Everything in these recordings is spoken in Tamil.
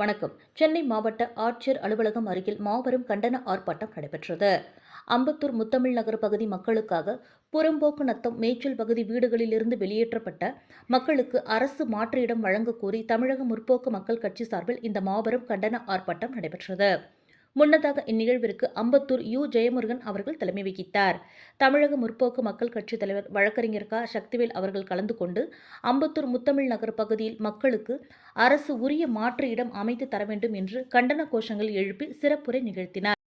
வணக்கம். சென்னை மாவட்ட ஆட்சியர் அலுவலகம் அருகில் மாபெரும் கண்டன ஆர்ப்பாட்டம் நடைபெற்றது. அம்பத்தூர் முத்தமிழ் நகர் பகுதி மக்களுக்காக புறம்போக்கு நத்தம் மேய்ச்சல் பகுதி வீடுகளிலிருந்து வெளியேற்றப்பட்ட மக்களுக்கு அரசு மாற்று இடம் வழங்கக் கோரி தமிழக முற்போக்கு மக்கள் கட்சி சார்பில் இந்த மாபெரும் கண்டன ஆர்ப்பாட்டம் நடைபெற்றது. முன்னதாக இந்நிகழ்விற்கு அம்பத்தூர் யு. ஜெயமுருகன் அவர்கள் தலைமை வகித்தார். தமிழக முற்போக்கு மக்கள் கட்சி தலைவர் வழக்கறிஞர் க. சக்திவேல் அவர்கள் கலந்து கொண்டு அம்பத்தூர் முத்தமிழ் நகர் பகுதியில் மக்களுக்கு அரசு உரிய மாற்று இடம் அமைத்து தர வேண்டும் என்று கண்டன கோஷங்கள் எழுப்பி சிறப்புரை நிகழ்த்தினார்.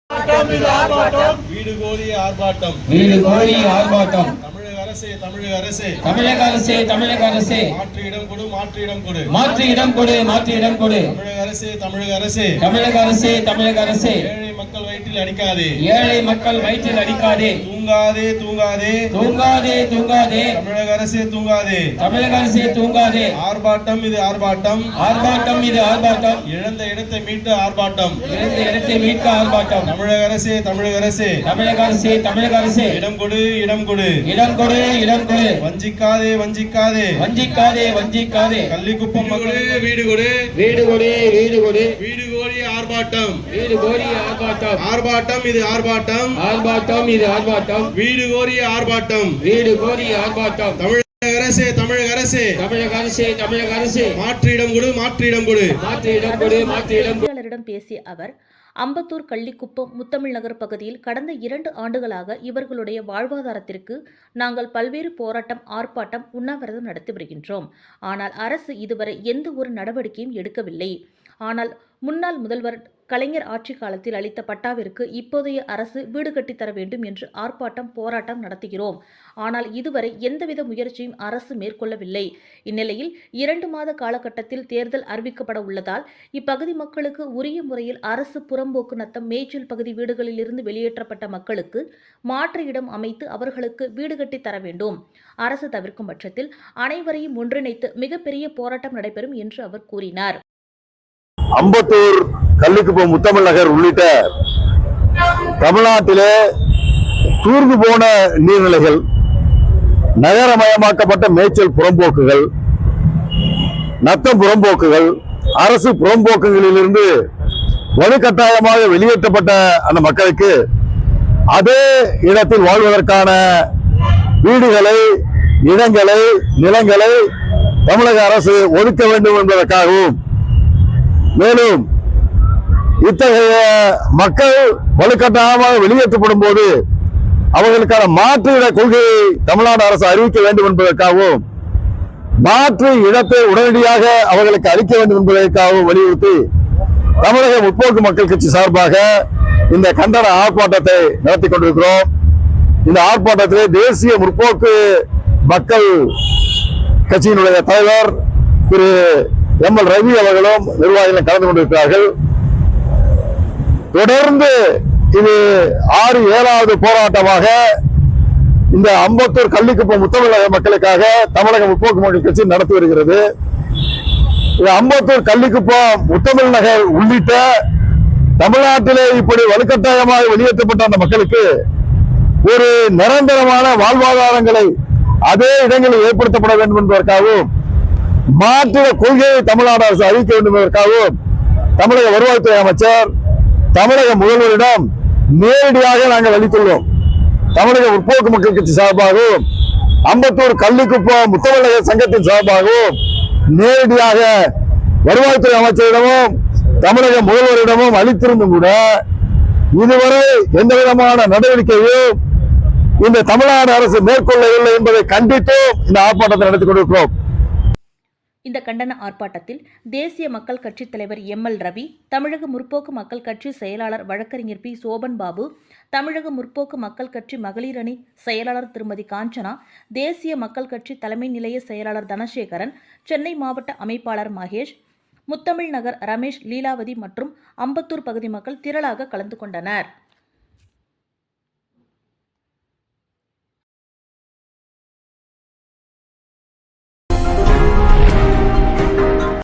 அரசே அரசே. தமிழக அரசே தமிழக அரசே. மாற்று இடம் கொடு மாற்று இடம் கொடு. மாற்று இடம் கொடு மாற்று இடம் கொடு. தமிழக அரசே தமிழக அரசே. தமிழக அரசே தமிழக அரசே. ஏழை மக்கள் வயிற்றில் அடிக்காதே. ஏழை மக்கள் வயிற்றில் அடிக்காதே. தூங்காதே தூங்காதே. தூங்காதே தூங்காதே. தமிழக அரசே தூங்காதே. தமிழக அரசே தூங்காதே. ஆர்ப்பாட்டம் இது ஆர்ப்பாட்டம். ஆர்ப்பாட்டம் இது ஆர்ப்பாட்டம். இழந்த இடத்தை மீட்டு ஆர்ப்பாட்டம். இறந்த இடத்தை மீட்க ஆர்ப்பாட்டம். தமிழக அரசே தமிழக அரசே. தமிழக அரசே தமிழக அரசே. இடம் கொடு இடம் கொடு. இடம் கொடு இடம் கொடு. வஞ்சிக்காதே வஞ்சிக்காதே. வஞ்சிக்காதே வஞ்சிக்காதே. கள்ளிக்குப்பம் மக்கள். வீடு கொடு. வீடு கொடு வீடு கொடு. வீடு கோரி ஆர்ப்பாட்டம். வீடு கோரி ஆர்ப்பாட்டம். ஆர்ப்பாட்டம் இது ஆர்ப்பாட்டம். ஆர்ப்பாட்டம் இது ஆர்ப்பாட்டம். வீடு கோரி ஆர்ப்பாட்டம். வீடு கோரி ஆர்ப்பாட்டம். தமிழக அரசே தமிழக அரசே. தமிழக அரசே தமிழக அரசே. மாற்று இடம் கொடு மாற்று இடம் கொடு. மாற்று இடம் கொடு மாற்று இடம் கொடு. செய்தியாளரிடம் பேசிய அவர் அம்பத்தூர் கள்ளிக்குப்பம் முத்தமிழ் நகர் பகுதியில் கடந்த இரண்டு ஆண்டுகளாக இவர்களுடைய வாழ்வாதாரத்திற்கு நாங்கள் பல்வேறு போராட்டம் ஆர்ப்பாட்டம் உண்ணாவிரதம் நடத்தி வருகின்றோம். ஆனால் அரசு இதுவரை எந்த ஒரு நடவடிக்கையும் எடுக்கவில்லை. ஆனால் முன்னாள் முதல்வர் கலைஞர் ஆட்சி காலத்தில் அளித்த பட்டாவிற்கு இப்போதைய அரசு வீடு கட்டித்தர வேண்டும் என்று ஆர்ப்பாட்டம் போராட்டம் நடத்துகிறோம். ஆனால் இதுவரை எந்தவித முயற்சியும் அரசு மேற்கொள்ளவில்லை. இந்நிலையில் இரண்டு மாத காலகட்டத்தில் தேர்தல் அறிவிக்கப்பட உள்ளதால் இப்பகுதி மக்களுக்கு உரிய முறையில் அரசு புறம்போக்கு நத்தம் மேய்ச்சல் பகுதி வீடுகளிலிருந்து வெளியேற்றப்பட்ட மக்களுக்கு மாற்று இடம் அமைத்து அவர்களுக்கு வீடு கட்டித் தர வேண்டும். அரசு தவிர்க்கும் பட்சத்தில் அனைவரையும் ஒன்றிணைத்து மிகப்பெரிய போராட்டம் நடைபெறும் என்று அவர் கூறினார். அம்பத்தூர் கள்ளிக்குப்பம் முத்தமிழ் நகர் உள்ளிட்ட தமிழ்நாட்டிலே தூர்ந்து போன நீர்நிலைகள் நகரமயமாக்கப்பட்ட மேய்ச்சல் புறம்போக்குகள் நத்தம் புறம்போக்குகள் அரசு புறம்போக்குகளிலிருந்து வலுக்கட்டாயமாக வெளியேற்றப்பட்ட அந்த மக்களுக்கு அதே இடத்தில் வாழ்வதற்கான வீடுகளை இடங்களை நிலங்களை தமிழக அரசு ஒதுக்க வேண்டும் என்பதற்காகவும் மேலும் இத்தகைய மக்கள் வலுக்கட்டாயமாக வெளியேற்றப்படும் போது அவர்களுக்கான மாற்று இட கொள்கையை தமிழ்நாடு அரசு அறிவிக்க வேண்டும் என்பதற்காகவும் மாற்று இடத்தை உடனடியாக அவர்களுக்கு அளிக்க வேண்டும் என்பதற்காகவும் வலியுறுத்தி தமிழக முற்போக்கு மக்கள் கட்சி சார்பாக இந்த கண்டன ஆர்ப்பாட்டத்தை நடத்தி கொண்டிருக்கிறோம். இந்த ஆர்ப்பாட்டத்திலே தேசிய முற்போக்கு மக்கள் கட்சியினுடைய தலைவர் திரு எம் எல் ரவி அவர்களும் நிர்வாகிகளும் கலந்து கொண்டிருக்கிறார்கள். தொடர்ந்து இது ஆறு ஏழாவது போராட்டமாக இந்த அம்பத்தூர் கள்ளிக்குப்பம் முத்தமிழக மக்களுக்காக தமிழக முற்போக்கு மக்கள் கட்சி நடத்தி வருகிறது. இது அம்பத்தூர் கள்ளிக்குப்பம் முத்தமிழ் நகர் உள்ளிட்ட தமிழ்நாட்டிலே இப்படி வலுக்கட்டாயமாக வெளியேற்றப்பட்ட அந்த மக்களுக்கு ஒரு நிரந்தரமான வாழ்வாதாரங்களை அதே இடங்களில் ஏற்படுத்தப்பட வேண்டும் என்பதற்காகவும் மாற்று கொள்கையை தமிழ்நாடு அரசு அறிவிக்க வேண்டும் என்பதற்காகவும் தமிழக வருவாய்த்துறை அமைச்சர் தமிழக முதல்வரிடம் நேரடியாக நாங்கள் அளித்துள்ளோம். தமிழக முற்போக்கு மக்கள் கட்சி சார்பாகவும் அம்பத்தூர் கள்ளிக்குப்பம் முத்தமிழக சங்கத்தின் சார்பாகவும் நேரடியாக வருவாய்த்துறை அமைச்சரிடமும் தமிழக முதல்வரிடமும் அளித்திருந்தும் கூட இதுவரை எந்த விதமான நடவடிக்கையும் இந்த தமிழ்நாடு அரசு மேற்கொள்ளவில்லை என்பதை கண்டித்தும் இந்த ஆர்ப்பாட்டத்தை நடத்தி கொண்டிருக்கிறோம். இந்த கண்டன ஆர்ப்பாட்டத்தில் தேசிய மக்கள் கட்சித் தலைவர் எம் எல் ரவி தமிழக முற்போக்கு மக்கள் கட்சி செயலாளர் வழக்கறிஞர் பி. சோபன் பாபு தமிழக முற்போக்கு மக்கள் கட்சி மகளிர் அணி செயலாளர் திருமதி காஞ்சனா தேசிய மக்கள் கட்சி தலைமை நிலைய செயலாளர் தனசேகரன் சென்னை மாவட்ட அமைப்பாளர் மகேஷ் முத்தமிழ் நகர் ரமேஷ் லீலாவதி மற்றும் அம்பத்தூர் பகுதி மக்கள் திரளாக கலந்து கொண்டனர்.